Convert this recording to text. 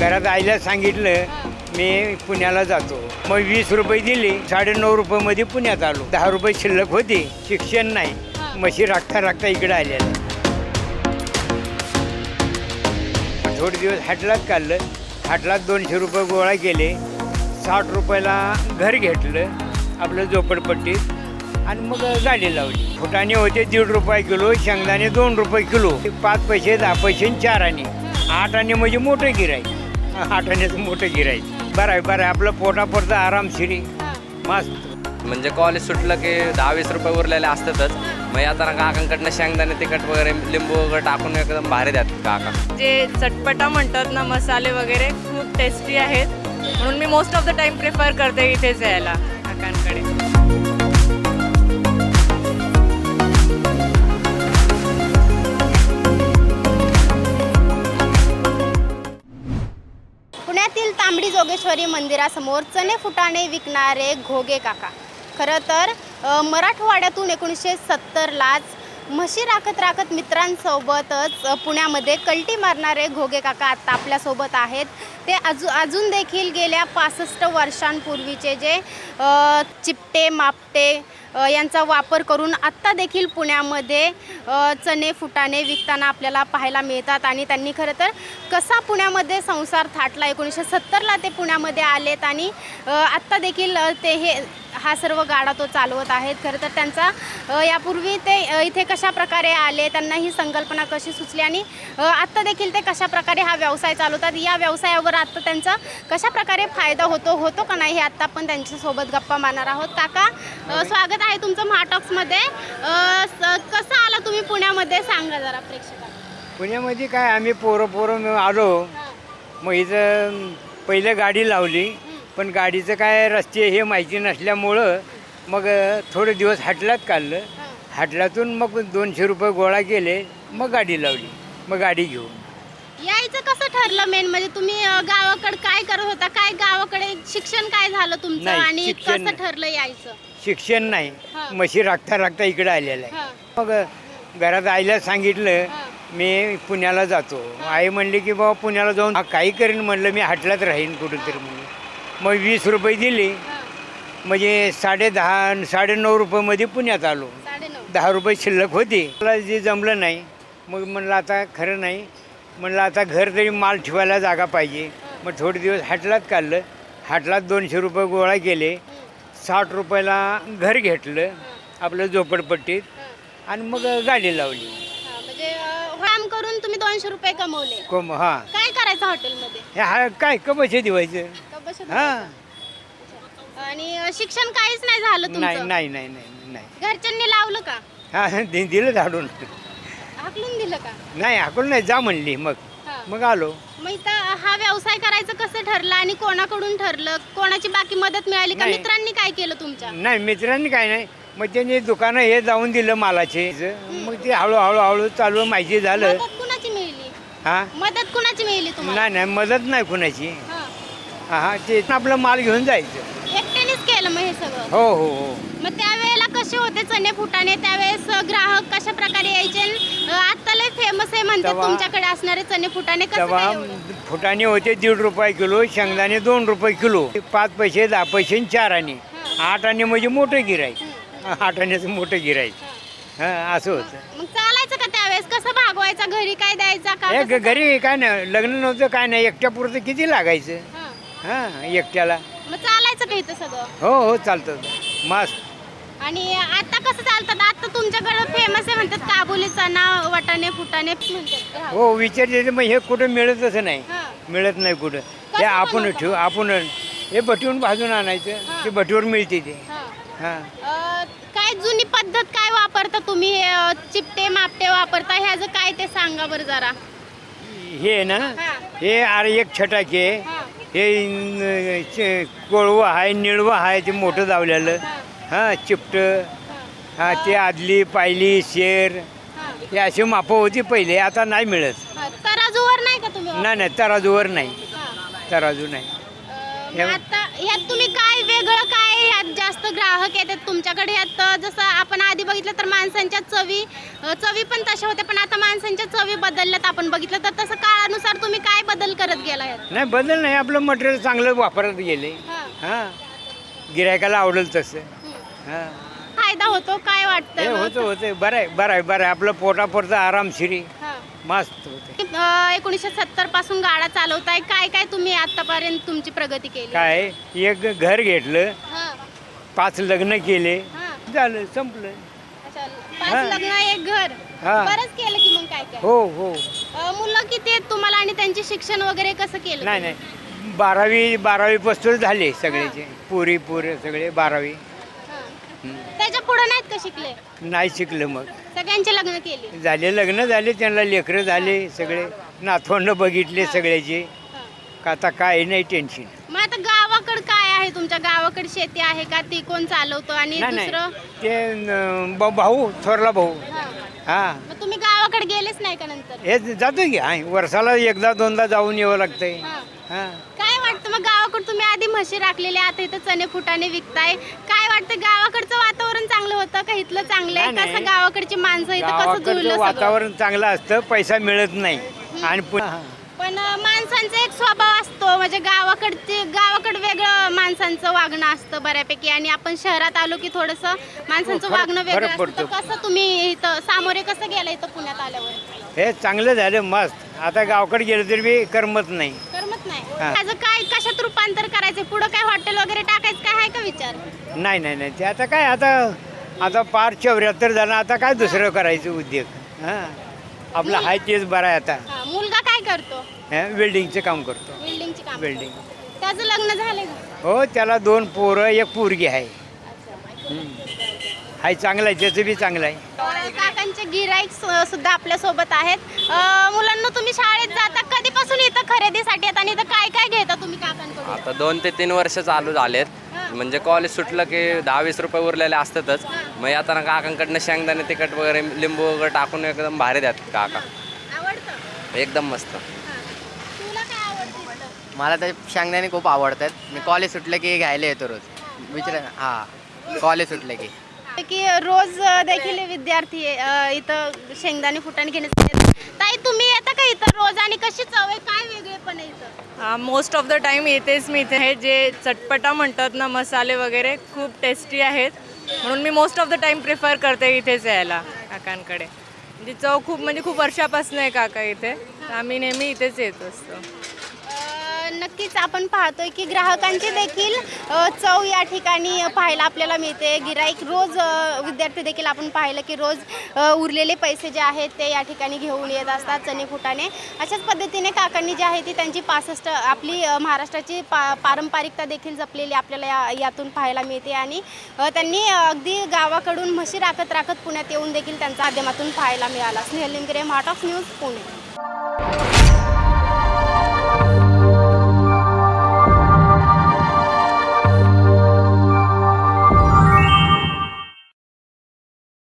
घरात आईला सांगितलं मी पुण्याला जातो. मग वीस रुपये दिली साडेनऊ रुपयामध्ये पुण्यात आलो. दहा रुपये शिल्लक होती शिक्षण नाही. म्हशी राखता राखता इकडे आलेलं थोडे दिवस हाटलात काढलं. हाटलात दोनशे रुपये गोळा केले. साठ रुपयाला घर घेतलं आपलं झोपडपट्टीत आणि मग गाडी लावली. फुटाणे होते दीड रुपये किलो शेंगदाणे दोन रुपये किलो. पाच पैसे दहा पैसे आणि चार आणे. आठ आणे म्हणजे मोठं गिराईक आठ आण्याचं मोठं गिराईक. बरं आहे बरं आहे. आपलं पोटापुरतं आरामशिरी मस्त. म्हणजे कॉलेज सुटलं की दहा वीस रुपये उरलेले असतातच. मग आता काकांकडनं शेंगदाणे तिखट वगैरे लिंबू वगैरे टाकून एकदम भारी द्यात काका. जे चटपटा म्हणतात ना मसाले वगैरे खूप टेस्टी आहेत. म्हणून मी most of the time prefer करते इथेच यायला काकांकडे. पुण्यातील तांबडी जोगेश्वरी मंदिरासमोर चणे फुटाणे विकणारे घोगे काका. खरं तर मराठवाड्यातून एकोणीसशे सत्तरलाच म्हशी राखत राखत मित्रांसोबतच पुण्यामध्ये कल्टी मारणारे घोगे काका आत्ता आपल्यासोबत आहेत. ते अजू अजून देखील गेल्या पासष्ट वर्षांपूर्वीचे जे चिपटे मापटे यांचा वापर करून आत्ता देखील पुण्यामध्ये चणे फुटाणे विकताना आपल्याला पाहायला मिळतात आणि त्यांनी खरं तर कसा पुण्यामध्ये संसार थाटला? एकोणीसशे सत्तरला ते पुण्यामध्ये आलेत आणि आत्ता देखील ते हे हा सर्व गाडा तो चालवत आहेत. खरं तर त्यांचा यापूर्वी ते इथे कशा प्रकारे आले त्यांना ही संकल्पना कशी सुचली आणि आत्ता देखील ते कशा प्रकारे हा व्यवसाय चालवतात या व्यवसायावर आत्ता त्यांचा कशा प्रकारे फायदा होतो होतो का नाही हे आत्ता आपण त्यांच्यासोबत गप्पा मारणार आहोत. काका अ, स्वागत आहे तुमचं महाटॉक्समध्ये. कसं आला तुम्ही पुण्यामध्ये? सांगा जरा प्रेक्षकांना. पुण्यामध्ये काय आम्ही पोरं पोरं आलो. मग इथं पहिलं गाडी लावली. पण गाडीचं काय रस्ते हे माहिती नसल्यामुळं मग थोडे दिवस हाटलात काढलं. हाटलातून मग दोनशे रुपये गोळा केले मग गाडी लावली मग गाडी घेऊन. यायचं कसं ठरलं मेन म्हणजे तुम्ही गावाकडे काय करत होता? काय गावाकडे शिक्षण काय झालं तुमचं नाही, आणि शिक्षण कसं नाही. ठरलं यायचं? शिक्षण नाही. हा. म्हशी राखता राखता इकडे आलेलं आहे. हा, मग घरात आईला सांगितलं हा. मी पुण्याला जातो. आई म्हणली की बाबा पुण्याला जाऊन हा काही करेन. म्हणलं मी हाटलात राहीन कुठेतरी म्हणून. मग वीस रुपये दिली. म्हणजे साडे दहा साडेनऊ रुपयामध्ये पुण्यात आलो. दहा रुपये शिल्लक होती. मला जे जमलं नाही मग म्हणलं आता खरं नाही. म्हणलं आता घर तरी माल ठेवायला जागा पाहिजे. मग थोडे दिवस हाटलात काढलं. हाटलात दोनशे रुपये गोळा केले. साठ रुपयाला घर घेतलं. आपलं झोपडपट्टीत. आणि मग गाडी लावली. हा, म्हणजे काम करून तुम्ही दोनशे रुपये कमवले. कोम हां. काय करायचं हॉटेलमध्ये? हे हा काय कमचे दिवायचं हां होता? आणि अ, शिक्षण काहीच नाही झालं नाही तुमचं? नाही नाही नाही नाही घरच्यांनी लावलं का? हां दि- दिलं झाडून. हाकलून दिलं का? नाही हाकून नाही जा म्हणली मग. हा. मग आलो. मग इथं हा व्यवसाय करायचं कसं ठरलं आणि कोणाकडून ठरलं? कोणाची बाकी मदत मिळाली का? नाही. मित्रांनी काय केलं तुमच्या? नाही मित्रांनी काय नाही. मग त्यांनी दुकानं हे जाऊन दिलं मालाचे. मग ते हळूहळू हळू चालू माहिती झालं. मदत कुणाची मिळली? हा? मदत कुणाची मिळली तुम्हाला? नाही नाही मदत नाही कुणाची. हा. हा ते आपलं माल घेऊन जायचं. एकट्यानेच केलं मग हे सगळं? हो हो हो. मग त्यावेळेला कसे होते चणे फुटाणे? त्यावेळेस ग्राहक कशा प्रकारे यायचे? अं, आता लय फेमस आहे म्हणतात तेव्हा- तुमच्याकडे असणारे चणे फुटाणे. कसं तेव्हा काय एवढं? फुटाणे होते दीड रुपये किलो शेंगदाणे दोन रुपये किलो. पाच पैसे दहा पैसे आणि चार आणे. आठ आणे म्हणजे मोठं गिराईक. आठ आण्याचं मोठं गिराईक. हा असं होतं. मग चालायचं का त्यावेळेस? कसं भागवायचा? घरी काय द्यायचा? का हे कसं? घरी काय नाही लग्न नव्हतं काय नाही. एकट्यापुरतं किती लागायचं? हा. एकट्याला मग चालायचं का इथं सगळं हो हो चालतं मस्त आणि आता कसं चालतात आता तुमच्याकडे फेमस आहे म्हणतात काबुली चणा वाटाणे फुटाणे म्हणतात हा. हो विचारते मग हे कुठं मिळतच नाही हा. मिळत नाही कुठं कसं आपण बनवता? ठेवू आपण हे भटीवून भाजून आणायचं. ते भटीवर मिळते ते हा. हां अं, काय जुनी पद्धत काय वापरता तुम्ही हे, अं, चिपटे मापटे वापरता ह्याचं काय ते सांगा बरं जरा हे आहे ना हा. हे अरे एक छटाके हा. हे चे- कोळवं आहे निळवं आहे ते मोठं दावलेलं हा. चिपटं हां ते आदली पायली शेर हा. असे मापं होती पहिले आता नाही मिळत हा. तराजूवर नाही का तुम्ही नाही नाही तराजूवर नाही हा. तराजू नाही अं, मग आता ह्यात तुम्ही काय वेगळं काय ह्यात जास्त ग्राहक येतात तुमच्याकडे ह्यात. अं, जसं आपण आधी बघितलं तर माणसांच्या चवी चवी पण तशा होत्या पण आता माणसांच्या चवी बदलल्यात आपण बघितलं तर तसं काळानुसार तुम्ही काय बदल करत गेला नाही बदल नाही. आपलं मटेरियल चांगलं वापरत गेले. हां. हां. गिरायकाला आवडेल तसं. हं. फायदा होतो काय हे वाटतं होतं होतं. बरं आहे बरं आहे बरं आहे. आपलं पोटापुरतं आरामशिरी. हां. मस्त होते. अ, एकोणीसशे सत्तरपासून गाडा चालवताय. काय काय तुम्ही आतापर्यंत तुमची प्रगती केली? काय एक घर घेतलं. हां. पाच लग्न केले. हां. झालं संपलं. अच्छा, पाच हां. लग्न एक घर. हां. बरंच केलं की मग काय काय? हो हो. अ, मुलं किती आहेत तुम्हाला आणि त्यांचे शिक्षण वगैरे कसं केलं नाही नाही. बारावी बारावी पासून झाले सगळेचे पुरी पुरे सगळे बारावी. हां. त्याच्या पुढे नाहीत का शिकले? नाही शिकलं मग. सगळ्यांचे लग्न केले. झाले लग्न झाले त्यांना लेकरं झाले सगळे नातवंड बघितले सगळ्याचे हां. का आता काय नाही टेन्शन मग आता गावाकडे काय आहे? तुमच्या गावाकडे शेती आहे का? ती कोण चालवतो? आणि नाही नाही. दुसरं? ते न, भाऊ थोरला भाऊ. हां. मग तुम्ही गावाकडे गेलेच नाही का नंतर? हे जातो की वर्षाला एकदा दोनदा जाऊन यावं लागतंय. हां. हा. काय वाटतं मग गावाकडे तुम्ही आधी म्हशी राखलेल्या आता इथं चणे फुटाने विकताय. काय वाटतं गावाकडचं वातावरण चांगलं होतं का? इथलं चांगलं आहे नाही, कसं नाही. गावाकडची माणसं इथं कसं जुळलं सगळं? वातावरण चांगलं असतं पैसा मिळत नाही. आणि पण अं, माणसांचा एक स्वभाव असतो. म्हणजे गावाकडचे गावाकडे माणसांचं वागणं असतं बऱ्यापैकी. आणि आपण शहरात आलो की थोडस माणसांचं हो, वागणं वेगळं फरक असतं. तर पडतो. कसं तुम्ही इथं सामोरे कसं गेला इथं पुण्यात आल्यावर? हे चांगलं झालं मस्त. आता गावाकडे गेलं तरी बी करमत नाही. करमत नाही. हां. त्याचं काय कशात रूपांतर करायचं? पुढं काय हॉटेल वगैरे टाकायचं काय आहे का विचार? नाही नाही नाही. ते आता काय आता आता पार चौऱ्याहत्तर झालं आता काय दुसरं करायचं उद्योग? हां. आपलं हाय तेच बरं आहे आता. हा, मुलगा काय करतो? हं, वेल्डिंगचं काम करतो. बिल्डिंगची काम वेल्डिंग त्याचं लग्न झालंय का? हो त्याला दोन पोरं एक पोरगी आहे. अच्छा. हं. हाय चांगलं आहे त्याचं बी चांगलं आहे. काकांचे गिराईक सुद्धा आपल्यासोबत आहेत. अ, मुलांना तुम्ही शाळेत जाता कधीपासून इथं खरेदीसाठी येतात आणि इथं काय काय घेता तुम्ही काकांकडून? आता दोन ते तीन वर्ष चालू झालेत. म्हणजे कॉलेज सुटलं की दहा वीस रुपये उरलेले असतातच. मग येताना काकांकडनं शेंगदाणे तिखट वगैरे लिंबू वगैरे टाकून एकदम भारी द्यात काका. आवडतं. एकदम मस्त हा. तुला काय आवडतं इथलं? मला तर शेंगदाणे खूप आवडतात. मी कॉलेज सुटलं की घ्यायला येतो रोज. विचार हां कॉलेज सुटलं की. की रोज देखील विद्यार्थी अ, इथं शेंगदाणे फुटाणे घेण्यासाठी येतात. ताई तुम्ही येता का इथं रोज आणि कशी चव आहे? काय वेगळेपण आहे इथं? मोस्ट ऑफ द टाईम येतेच मी इथे. हे जे चटपटा म्हणतात ना मसाले वगैरे खूप टेस्टी आहेत. म्हणून मी most of the time prefer करते इथेच यायला काकांकडे. म्हणजे चव खूप म्हणजे खूप वर्षापासून आहे काका इथे. तर आम्ही नेहमी इथेच येत असतो. नक्कीच आपण पाहतोय की ग्राहकांची देखील चव या ठिकाणी पाहायला आपल्याला मिळते. गिराईक रोज विद्यार्थी देखील आपण पाहिलं की रोज उरलेले पैसे जे आहेत ते या ठिकाणी घेऊन येत असतात चणे फुटाने अशाच पद्धतीने काकांनी जी आहे ती त्यांची पासष्ट आपली महाराष्ट्राची पा पारंपरिकता देखील जपलेली आपल्याला या यातून पाहायला मिळते आणि त्यांनी अगदी गावाकडून म्हशी राखत राखत पुण्यात येऊन देखील त्यांच्या माध्यमातून पाहायला मिळाला. स्नेहलिंगरे मार्ट ऑफ न्यूज पुणे.